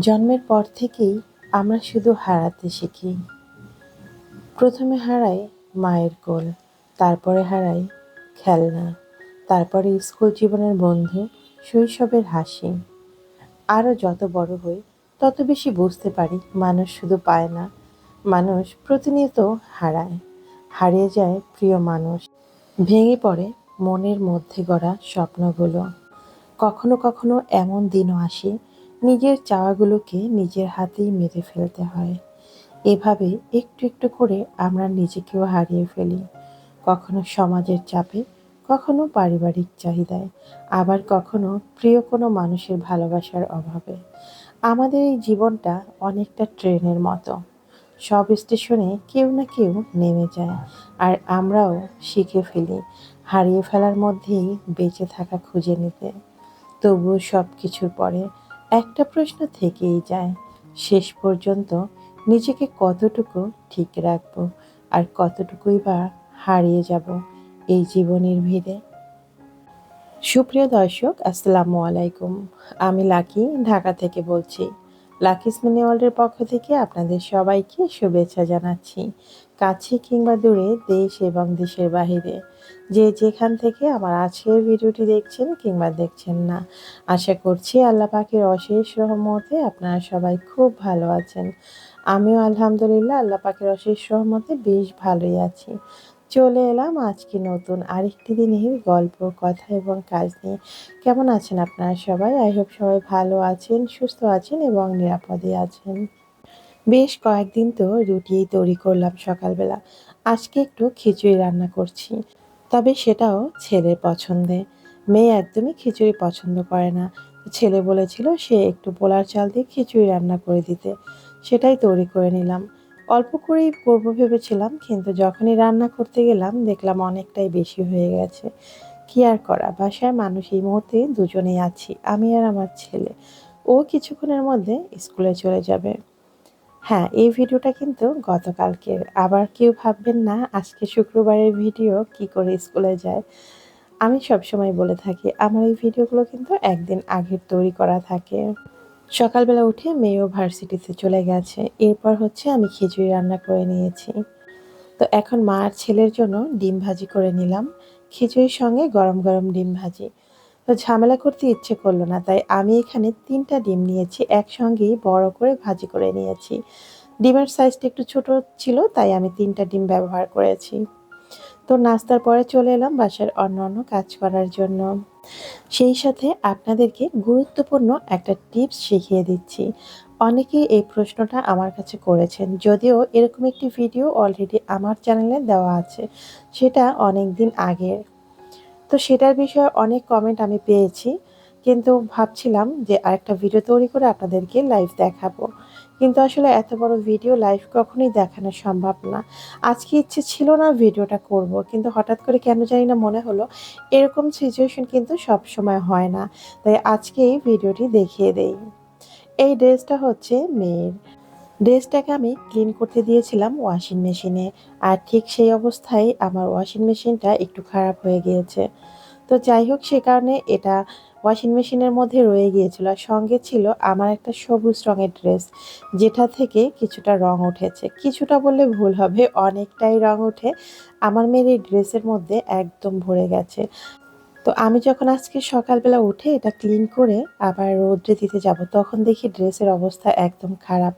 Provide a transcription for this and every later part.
জন্মের পর থেকেই আমরা শুধু হারাতে শিখি। প্রথমে হারাই মায়ের কোল, তারপরে হারাই খেলনা, তারপরে স্কুল জীবনের বন্ধু, শৈশবের হাসি। আরও যত বড় হই, তত বেশি বুঝতে পারি মানুষ শুধু পায় না, মানুষ প্রতিনিয়ত হারায়। হারিয়ে যায় প্রিয় মানুষ। ভেঙে পড়ে মনের মধ্যে গড়া স্বপ্নগুলো। কখনো কখনো এমন দিনও আসে নিজের চাওয়াগুলোকে নিজের হাতেই মেরে ফেলতে হয়। এভাবে একটু একটু করে আমরা নিজেকেও হারিয়ে ফেলি। কখনো সমাজের চাপে, কখনো পারিবারিক চাহিদায়, আবার কখনো প্রিয় কোনো মানুষের ভালোবাসার অভাবে। আমাদের এই জীবনটা অনেকটা ট্রেনের মতো। সব স্টেশনে কেউ না কেউ নেমে যায়, আর আমরাও শিখে ফেলি হারিয়ে ফেলার মধ্যেই বেঁচে থাকা খুঁজে নিতে। তবুও সব কিছুর পরে একটা প্রশ্ন থেকেই যায়। শেষ পর্যন্ত নিজেকে কতটুকু ঠিক রাখব আর কতটুকুই বা হারিয়ে যাব এই জীবনের ভিড়ে? সুপ্রিয় দর্শক, আসসালামু আলাইকুম। আমি লাকি, ঢাকা থেকে বলছি। লাকিস মিনি ওয়ার্ল্ডের পক্ষ থেকে আপনাদের সবাইকে শুভেচ্ছা জানাচ্ছি। কাছে কিংবা দূরে দেশ এবং দেশের বাহিরে। যে যেখান থেকে আমার আজকের ভিডিওটি দেখছেন কিংবা দেখছেন না, আশা করছি আল্লাহ পাখির অশেষ রহমতে আপনারা সবাই খুব ভালো আছেন। আমিও আলহামদুলিল্লাহ আল্লাহ পাখির অশেষ রহমতে বেশ ভালোই আছি। চলে এলাম আজকে নতুন আরেকটি দিনের গল্প, কথা এবং কাজ নিয়ে। কেমন আছেন আপনারা সবাই? আই হোপ সবাই ভালো আছেন, সুস্থ আছেন এবং নিরাপদে আছেন। বেশ কয়েকদিন তো রুটিই তৈরি করলাম সকালবেলা। আজকে একটু খিচুড়ি রান্না করছি। তবে সেটাও ছেলের পছন্দে। মেয়ে একদমই খিচুড়ি পছন্দ করে না। ছেলে বলেছিল সে একটু পোলার চাল দিয়ে খিচুড়ি রান্না করে দিতে। সেটাই তৈরি করে নিলাম। অল্প করেই করব ভেবেছিলাম, কিন্তু যখনই রান্না করতে গেলাম, দেখলাম অনেকটাই বেশি হয়ে গেছে। কি আর করা? বাসায় মানুষ এই মুহূর্তে দুজনেই আছি, আমি আর আমার ছেলে। ও কিছুক্ষণের মধ্যে স্কুলে চলে যাবে। হ্যাঁ এই ভিডিওটা কিন্তু গতকালকের। আবার কেউ ভাববেন না, আজকে শুক্রবারের ভিডিও, কি করে স্কুলে যায়? আমি সবসময় বলে থাকি, আমার এই ভিডিওগুলো কিন্তু একদিন আগের তৈরি করা থাকে। সকালবেলা উঠে মেয়েও ভার্সিটিতে চলে গেছে। এরপর হচ্ছে আমি খিচুড়ি রান্না করে নিয়েছি। তো এখন মা আর ছেলের জন্য ডিম ভাজি করে নিলাম। খিচুড়ির সঙ্গে গরম গরম ডিম ভাজি। তো ঝামেলা করতে ইচ্ছে করল না, তাই আমি এখানে তিনটা ডিম নিয়েছি, একসঙ্গেই বড় করে ভাজি করে নিয়েছি। ডিমের সাইজটা একটু ছোট ছিল, তাই আমি তিনটা ডিম ব্যবহার করেছি। তো নাস্তার পরে চলে এলাম বাসার অন্য অন্য কাজ করার জন্য। সেই সাথে আপনাদেরকে গুরুত্বপূর্ণ একটা টিপস শিখিয়ে দিচ্ছি। অনেকেই এই প্রশ্নটা আমার কাছে করেছেন, যদিও এরকম একটি ভিডিও অলরেডি আমার চ্যানেলে দেওয়া আছে, সেটা অনেক দিন আগের তো সেটার বিষয়ে অনেক কমেন্ট আমি পেয়েছি, কিন্তু ভাবছিলাম যে আরেকটা ভিডিও তৈরি করে আপনাদেরকে লাইভ দেখাবো। কিন্তু আসলে এত বড় ভিডিও লাইভ কখনোই দেখানো সম্ভব না। আজকে ইচ্ছে ছিল না ভিডিওটা করব, কিন্তু হঠাৎ করে কেন জানি না মনে হলো এরকম সিচুয়েশন কিন্তু সব সময় হয় না। তাই আজকে এই ভিডিওটি দেখিয়ে দেই। এই ড্রেসটা হচ্ছে মেয়ের। ড্রেসটাকে আমি ক্লিন করতে দিয়েছিলাম ওয়াশিং মেশিনে আর ঠিক সেই অবস্থায় আমার ওয়াশিং মেশিনটা একটু খারাপ হয়ে গিয়েছে। তো যাই হোক, সে কারণে এটা ওয়াশিং মেশিনের মধ্যে রয়ে গিয়েছিল। আর সঙ্গে ছিল আমার একটা সবুজ রঙের ড্রেস যেটা থেকে কিছুটা রং উঠেছে। কিছুটা বললে ভুল হবে, অনেকটাই রং উঠে আমার মেয়ের এই ড্রেসের মধ্যে একদম ভরে গেছে। তো আমি যখন আজকে সকালবেলা উঠে এটা ক্লিন করে আবার রোদ্রে দিতে যাব, তখন দেখি ড্রেসের অবস্থা একদম খারাপ।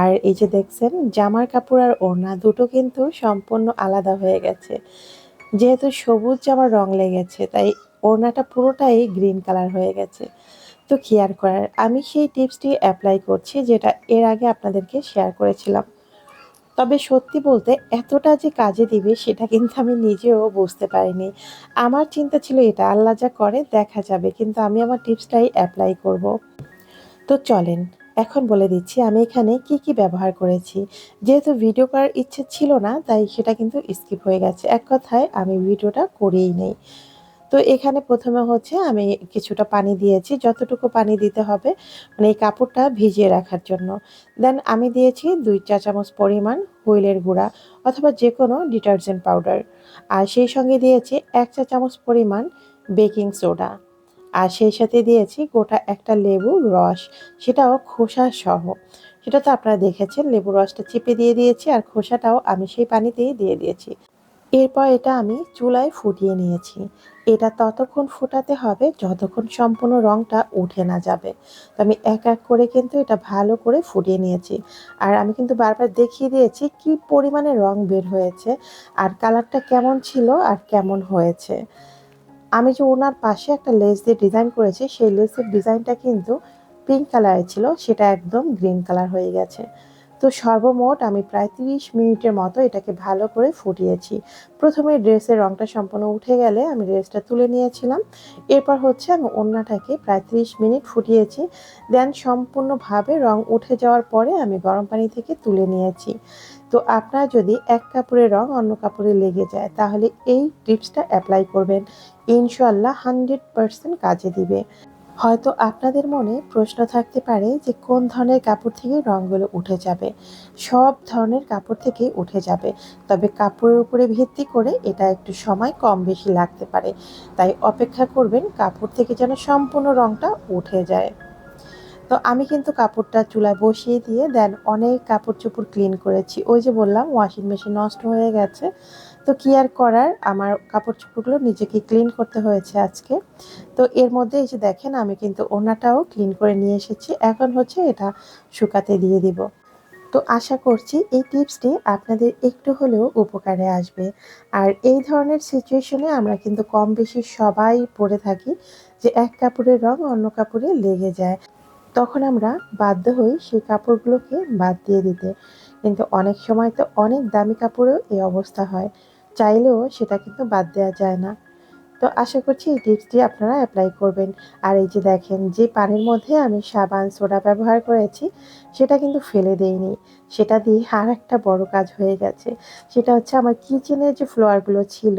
আর এই যে দেখছেন, জামার কাপড় আর ওড়না দুটো কিন্তু সম্পূর্ণ আলাদা হয়ে গেছে। যেহেতু সবুজ আমার রং লেগেছে, তাই ওড়নাটা পুরোটাই গ্রিন কালার হয়ে গেছে। তো কেয়ার করার? আমি সেই টিপসটি অ্যাপ্লাই করছি যেটা এর আগে আপনাদেরকে শেয়ার করেছিলাম। তবে সত্যি বলতে এতটা যে কাজে দিবে সেটা কিন্তু আমি নিজেও বুঝতে পারিনি। আমার চিন্তা ছিল এটা, আল্লাহ যা করে দেখা যাবে, কিন্তু আমি আমার টিপসটাই অ্যাপ্লাই করব। তো চলেন এখন বলে দিচ্ছি, আমি এখানে কি কি ব্যবহার করেছি। যেহেতু ভিডিও করার ইচ্ছে ছিল না, তাই সেটা কিন্তু স্কিপ হয়ে গেছে। এক কথায়, আমি ভিডিওটা করেই নেই। তো এখানে প্রথমে হচ্ছে, আমি কিছুটা পানি দিয়েছি। যতটুকু পানি দিতে হবে মানে এই কাপড়টা ভিজিয়ে রাখার জন্য। দেন আমি দিয়েছি দুই চা চামচ পরিমাণ হুইলের গুঁড়া অথবা যে কোনো ডিটারজেন্ট পাউডার আর সেই সঙ্গে দিয়েছি এক চা চামচ পরিমাণ বেকিং সোডা আর সেই সাথে দিয়েছি গোটা একটা লেবুর রস, সেটাও খোসা সহ। সেটা তো আপনারা দেখেছেন, লেবুর রসটা চিপে দিয়ে দিয়েছি আর খোসাটাও আমি সেই পানিতেই দিয়ে দিয়েছি। এরপর এটা আমি চুলায় ফুটিয়ে নিয়েছি। এটা ততক্ষণ ফোটাতে হবে যতক্ষণ সম্পূর্ণ রঙটা উঠে না যাবে। তো আমি এক এক করে কিন্তু এটা ভালো করে ফুটিয়ে নিয়েছি। আর আমি কিন্তু বারবার দেখিয়ে দিয়েছি কি পরিমাণে রং বের হয়েছে আর কালারটা কেমন ছিল আর কেমন হয়েছে। আমি যে ওনার পাশে একটা লেস দিয়ে ডিজাইন করেছি, সেই লেসের ডিজাইনটা কিন্তু পিঙ্ক কালারের ছিল, সেটা একদম গ্রিন কালার হয়ে গেছে। তো সর্বমোট আমি প্রায় তিরিশ মিনিটের মতো এটাকে ভালো করে ফুটিয়েছি। প্রথমে ড্রেসের রঙটা সম্পূর্ণ উঠে গেলে আমি ড্রেসটা তুলে নিয়েছিলাম। এরপর হচ্ছে আমি ওড়নাটাকে প্রায় তিরিশ মিনিট ফুটিয়েছি। দেন সম্পূর্ণভাবে রং উঠে যাওয়ার পরে আমি গরম পানি থেকে তুলে নিয়েছি। তো আপনার যদি এক কাপড়ের রং অন্য কাপড়ে লেগে যায়, তাহলে এই টিপসটা অ্যাপ্লাই করবেন। ইনশাল্লাহ হান্ড্রেড পারসেন্ট কাজে দিবে। হয়তো আপনাদের মনে প্রশ্ন থাকতে পারে যে কোন ধরনের কাপড় থেকে রঙগুলো উঠে যাবে। সব ধরনের কাপড় থেকে উঠে যাবে। তবে কাপড়ের উপরে ভিত্তি করে এটা একটু সময় কম বেশি লাগতে পারে। তাই অপেক্ষা করবেন কাপড় থেকে যেন সম্পূর্ণ রঙটা উঠে যায়। তো আমি কিন্তু কাপড়টা চুলায় বসিয়ে দিয়ে দেন অনেক কাপড় চোপড় ক্লিন করেছি। ওই যে বললাম, ওয়াশিং মেশিন নষ্ট হয়ে গেছে। তো কি আর করার? আমার কাপড় চোপড়গুলো নিজেকে ক্লিন করতে হয়েছে আজকে। তো এর মধ্যে যে দেখেন, আমি কিন্তু ওনাটাও ক্লিন করে নিয়ে এসেছি। এখন হচ্ছে এটা শুকাতে দিয়ে দিব। তো আশা করছি এই টিপসটি আপনাদের একটু হলেও উপকারে আসবে। আর এই ধরনের সিচুয়েশনে আমরা কিন্তু কম বেশি সবাই পড়ে থাকি যে এক কাপড়ের রং অন্য কাপড়ে লেগে যায়। তখন আমরা বাধ্য হই সেই কাপড়গুলোকে বাদ দিয়ে দিতে। কিন্তু অনেক সময় তো অনেক দামি কাপড়েও এই অবস্থা হয়। চাইলেও সেটা কিন্তু বাদ দেওয়া যায় না। তো আশা করছি এই টিপসটি আপনারা অ্যাপ্লাই করবেন। আর এই যে দেখেন, যে পানির মধ্যে আমি সাবান, সোডা ব্যবহার করেছি, সেটা কিন্তু ফেলে দেইনি। সেটা দিয়ে আর একটা বড় কাজ হয়ে গেছে। সেটা হচ্ছে আমার কিচেনের যে ফ্লোয়ারগুলো ছিল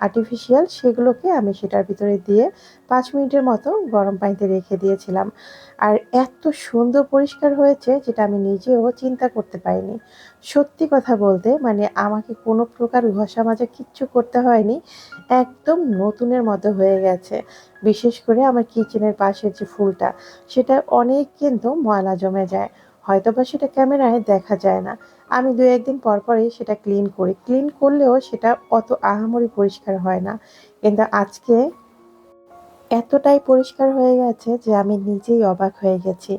আর্টিফিশিয়াল সেগুলোকে আমি সেটার ভিতরে দিয়ে পাঁচ মিনিটের মতো গরম পানিতে রেখে দিয়েছিলাম। আর এত সুন্দর পরিষ্কার হয়েছে যেটা আমি নিজেও চিন্তা করতে পারিনি। সত্যি কথা বলতে মানে আমাকে কোনো প্রকার ঘষা মাজা কিচ্ছু করতে হয়নি, একদম নতুনের মতো হয়ে গেছে। বিশেষ করে আমার কিচেনের পাশের যে ফুলটা সেটা অনেক কিন্তু ময়লা জমে যায়। হয়তো বা সেটা ক্যামেরায় দেখা যায় না। আমি দু একদিন পর পরই সেটা ক্লিন করি। ক্লিন করলেও সেটা অত আহামরি পরিষ্কার হয় না। কিন্তু আজকে এতটাই পরিষ্কার হয়ে গেছে যে আমি নিজেই অবাক হয়ে গেছি।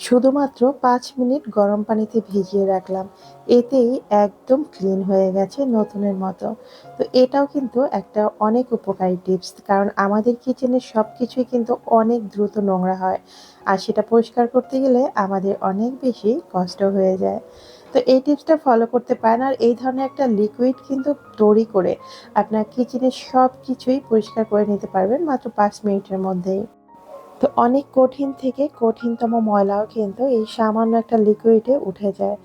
শুধুমাত্র পাঁচ মিনিট গরম পানিতে ভিজিয়ে রাখলাম। এতেই একদম ক্লিন হয়ে গেছে নতুনের মতো। তো এটাও কিন্তু একটা অনেক উপকারী টিপস কারণ আমাদের কিচেনের সব কিছুই কিন্তু অনেক দ্রুত নোংরা হয়। আর সেটা পরিষ্কার করতে গেলে আমাদের অনেক বেশি কষ্ট হয়ে যায়। তো এই টিপসটা ফলো করতে পারেন। আর এই ধরনের একটা লিকুইড কিন্তু তৈরি করে আপনার কিচেনের সব কিছুই পরিষ্কার করে নিতে পারবেন মাত্র পাঁচ মিনিটের মধ্যেই। তো অনেক কঠিন থেকে কঠিনতম ময়লাও কিন্তু এই সামান্য একটা লিকুইডে উঠে যায়।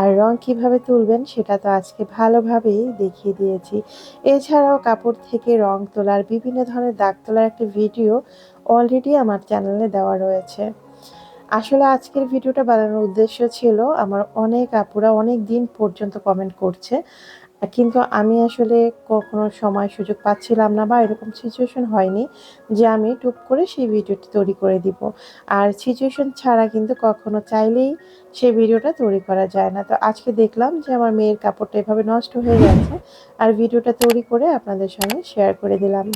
আর রং কীভাবে তুলবেন সেটা তো আজকে ভালোভাবেই দেখিয়ে দিয়েছি। এছাড়াও কাপড় থেকে রং তোলার বিভিন্ন ধরনের দাগ তোলার একটা ভিডিও অলরেডি আমার চ্যানেলে দেওয়া রয়েছে। আসলে আজকের ভিডিওটা বানানোর উদ্দেশ্য ছিল আমার অনেক আপুরা অনেক দিন পর্যন্ত কমেন্ট করছে, কিন্তু আমি আসলে কখনো সময় সুযোগ পাচ্ছিলাম না বা এরকম সিচুয়েশন হয়নি যে আমি টুক করে সেই ভিডিওটি তৈরি করে দিব। আর সিচুয়েশন ছাড়া কিন্তু কখনো চাইলেই সেই ভিডিওটা তৈরি করা যায় না। তো আজকে দেখলাম যে আমার মেয়ের কাপড়টা এভাবে নষ্ট হয়ে গেছে, আর ভিডিওটা তৈরি করে আপনাদের সঙ্গে শেয়ার করে দিলাম।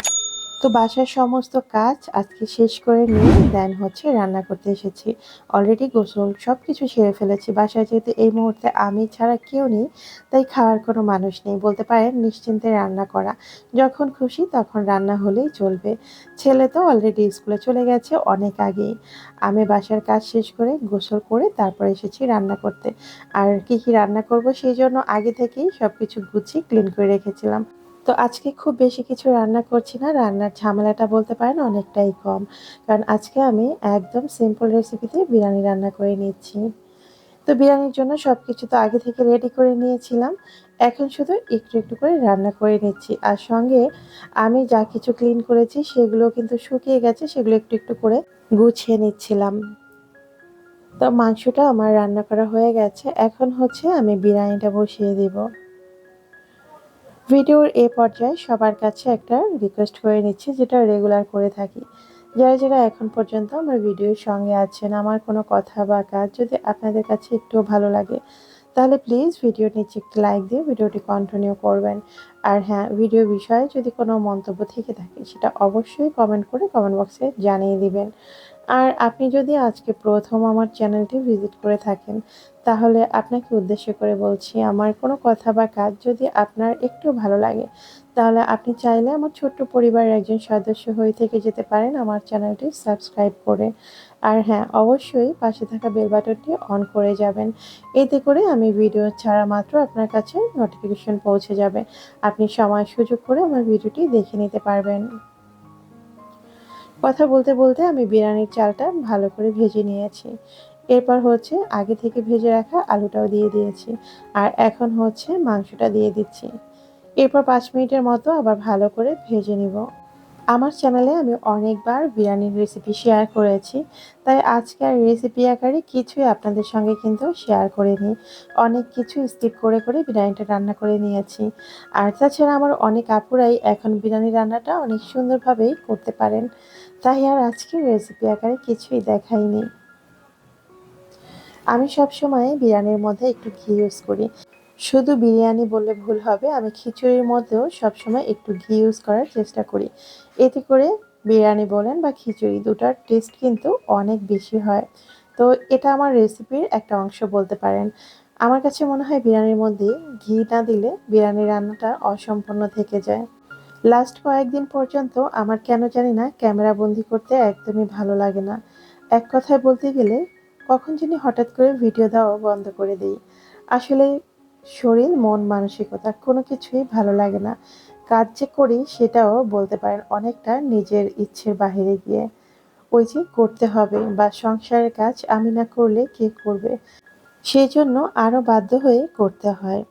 তো বাসার সমস্ত কাজ আজকে শেষ করে নিয়ে দেন হচ্ছে রান্না করতে এসেছি। অলরেডি গোসল সব কিছু সেরে ফেলেছি। বাসায় যেহেতু এই মুহূর্তে আমি ছাড়া কেউ নেই, তাই খাওয়ার কোনো মানুষ নেই। বলতে পারেন নিশ্চিন্তে রান্না করা। যখন খুশি তখন রান্না হলেই চলবে। ছেলে তো অলরেডি স্কুলে চলে গেছে অনেক আগেই। আমি বাসার কাজ শেষ করে গোসল করে তারপর এসেছি রান্না করতে। আর কি কি রান্না করব সেই জন্য আগে থেকেই সব কিছু গুছিয়ে ক্লিন করে রেখেছিলাম। তো আজকে খুব বেশি কিছু রান্না করছি না। রান্নার ঝামেলাটা বলতে পারেন অনেকটাই কম। কারণ আজকে আমি একদম সিম্পল রেসিপিতে বিরিয়ানি রান্না করে নিচ্ছি। তো বিরিয়ানির জন্য সব কিছু তো আগে থেকে রেডি করে নিয়েছিলাম। এখন শুধু একটু একটু করে রান্না করে নিচ্ছি। আর সঙ্গে আমি যা কিছু ক্লিন করেছি সেগুলো কিন্তু শুকিয়ে গেছে, সেগুলো একটু একটু করে গুছিয়ে নিচ্ছিলাম। তো মাংসটা আমার রান্না করা হয়ে গেছে। এখন হচ্ছে আমি বিরিয়ানিটা বসিয়ে দিব। ভিডিওর এ পর্যায়ে সবার কাছে একটা রিকোয়েস্ট করে নিচ্ছি, যেটা রেগুলার করে থাকি। যারা যারা এখন পর্যন্ত আমার ভিডিওর সঙ্গে আছেন, আমার কোনো কথা বা কাজ যদি আপনাদের কাছে একটু ভালো লাগে, তাহলে প্লিজ ভিডিও নিচে একটি লাইক দিয়ে ভিডিওটি কন্টিনিউ করবেন। আর হ্যাঁ ভিডিও বিষয়ে যদি কোনো মন্তব্য থেকে থাকে, সেটা অবশ্যই কমেন্ট করে কমেন্ট বক্সে জানিয়ে দিবেন। আর আপনি যদি আজকে প্রথম আমার চ্যানেলটি ভিজিট করে থাকেন, তাহলে আপনাকে উদ্দেশ্য করে বলছি আমার কোনো কথা বা কাজ যদি আপনার একটু ভালো লাগে, তাহলে আপনি চাইলে আমার ছোট্ট পরিবারের একজন সদস্য হয়ে থেকে যেতে পারেন আমার চ্যানেলটি সাবস্ক্রাইব করে। আর হ্যাঁ অবশ্যই পাশে থাকা বেল বাটনটি অন করে যাবেন। এতে করে আমি ভিডিও ছাড়া মাত্র আপনার কাছে নোটিফিকেশন পৌঁছে যাবে। আপনি সময় সুযোগ করে আমার ভিডিওটি দেখে নিতে পারবেন। কথা বলতে বলতে আমি বিরিয়ানির চালটা ভালো করে ভেজে নিয়েছি। এরপর হচ্ছে আগে থেকে ভেজে রাখা আলুটাও দিয়ে দিয়েছি আর এখন হচ্ছে মাংসটা দিয়ে দিচ্ছি। এরপর পাঁচ মিনিটের মতো আবার ভালো করে ভেজে নিব। আমার চ্যানেলে আমি অনেকবার বিরিয়ানির রেসিপি শেয়ার করেছি, তাই আজকে আর রেসিপি আকারে কিছুই আপনাদের সঙ্গে কিন্তু শেয়ার করে নিই অনেক কিছু স্কিপ করে করে বিরিয়ানিটা রান্না করে নিয়েছি। আর তাছাড়া আমার অনেক আপুরাই এখন বিরিয়ানি রান্নাটা অনেক সুন্দরভাবেই করতে পারেন। তাই আর আজকে রেসিপি আকারে কিছুই দেখাইনি। আমি সবসময় বিরিয়ানির মধ্যে একটু ঘি ইউজ করি। শুধু বিরিয়ানি বললে ভুল হবে, আমি খিচুড়ির মধ্যেও সবসময় একটু ঘি ইউজ করার চেষ্টা করি। এতে করে বিরিয়ানি বলেন বা খিচুড়ি দুটার টেস্ট কিন্তু অনেক বেশি হয়। তো এটা আমার রেসিপির একটা অংশ বলতে পারেন। আমার কাছে মনে হয় বিরিয়ানির মধ্যে ঘি না দিলে বিরিয়ানি রান্নাটা অসম্পূর্ণ থেকে যায়। লাস্ট কয়েকদিন পর্যন্ত আমার কেন জানি না ক্যামেরা বন্দি করতে একদমই ভালো লাগে না। এক কথায় বলতে গেলে, কখন জানি হঠাৎ করে ভিডিও দেওয়া বন্ধ করে দিই। আসলে শরীর, মন, মানসিকতা কোনো কিছুই ভালো লাগে না। কাজ যে করি সেটাও বলতে পারেন অনেকটা নিজের ইচ্ছের বাহিরে গিয়ে। ওই যে করতে হবে বা সংসারের কাজ আমি না করলে কে করবে? সেই জন্য আরও বাধ্য হয়ে করতে হয়।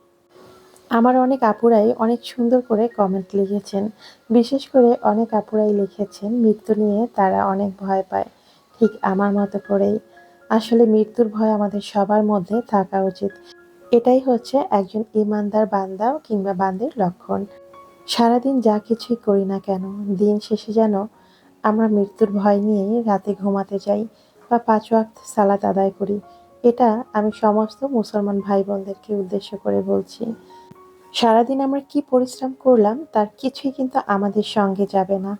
আমার অনেক আপুরাই অনেক সুন্দর করে কমেন্ট লিখেছেন। বিশেষ করে অনেক আপুরাই লিখেছেন, মৃত্যু নিয়ে তারা অনেক ভয় পায়। ঠিক আমার মতো করেই। আসলে মৃত্যুর ভয় আমাদের সবার মধ্যে থাকা উচিত। এটাই হচ্ছে একজন ইমানদার বান্দা কিংবা বান্দের লক্ষণ। সারাদিন যা কিছুই করি না কেন, দিন শেষে যেন আমরা মৃত্যুর ভয় নিয়ে রাতে ঘুমাতে যাই বা পাঁচ ওয়াক্ত সালাত আদায় করি। এটা আমি সমস্ত মুসলমান ভাই বোনদেরকে উদ্দেশ্য করে বলছি। সারাদিন আমরা কি পরিশ্রম করলাম, তার কিছুই কিন্তু আমাদের সঙ্গে যাবে না।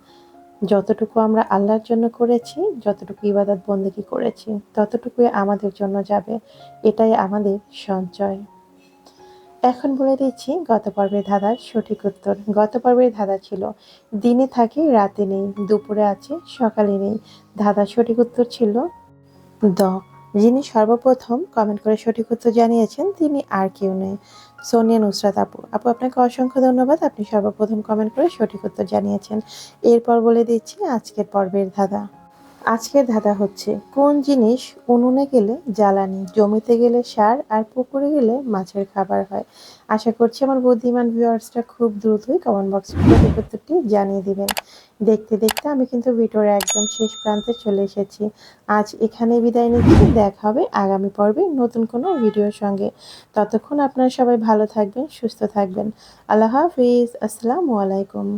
যতটুকু আমরা আল্লাহর জন্য করেছি, যতটুকু ইবাদত বন্দেগি করেছি, ততটুকুই আমাদের জন্য যাবে। এটাই আমাদের সঞ্চয়। এখন বলে দিচ্ছি, গত পর্বের ধাঁধার সঠিক উত্তর। গত পর্বের ধাঁধা ছিল, দিনে থাকে, রাতে নেই, দুপুরে আছে, সকালে নেই। ধাঁধার সঠিক উত্তর ছিল দ। যিনি সর্বপ্রথম কমেন্ট করে সঠিক উত্তর জানিয়েছেন, তিনি আর কেউ নেই। সোনিয়া নুসরাত আপু। আপু, আপনাকে অসংখ্য ধন্যবাদ। আপনি সর্বপ্রথম কমেন্ট করে সঠিক উত্তর জানিয়েছেন। এরপর বলে দিচ্ছি, আজকের পর্বের ধাঁধা। আজকের ধাঁধা হচ্ছে, কোন জিনিস উনুনে গেলে জ্বালানি, জমিতে গেলে সার আর পুকুরে গেলে মাছের খাবার হয়? আশা করছি আমার বুদ্ধিমান ভিউয়ার্সটা খুব দ্রুতই কমেন্ট বক্সে উত্তরটি জানিয়ে দিবেন। দেখতে দেখতে আমি কিন্তু ভিডিওর একদম শেষ প্রান্তে চলে এসেছি। আজ এখানে বিদায় নিচ্ছি, দেখা হবে আগামী পর্বে নতুন কোনো ভিডিওর সঙ্গে। ততক্ষণ আপনারা সবাই ভালো থাকবেন, সুস্থ থাকবেন। আল্লাহ হাফিজ, আসসালামু আলাইকুম।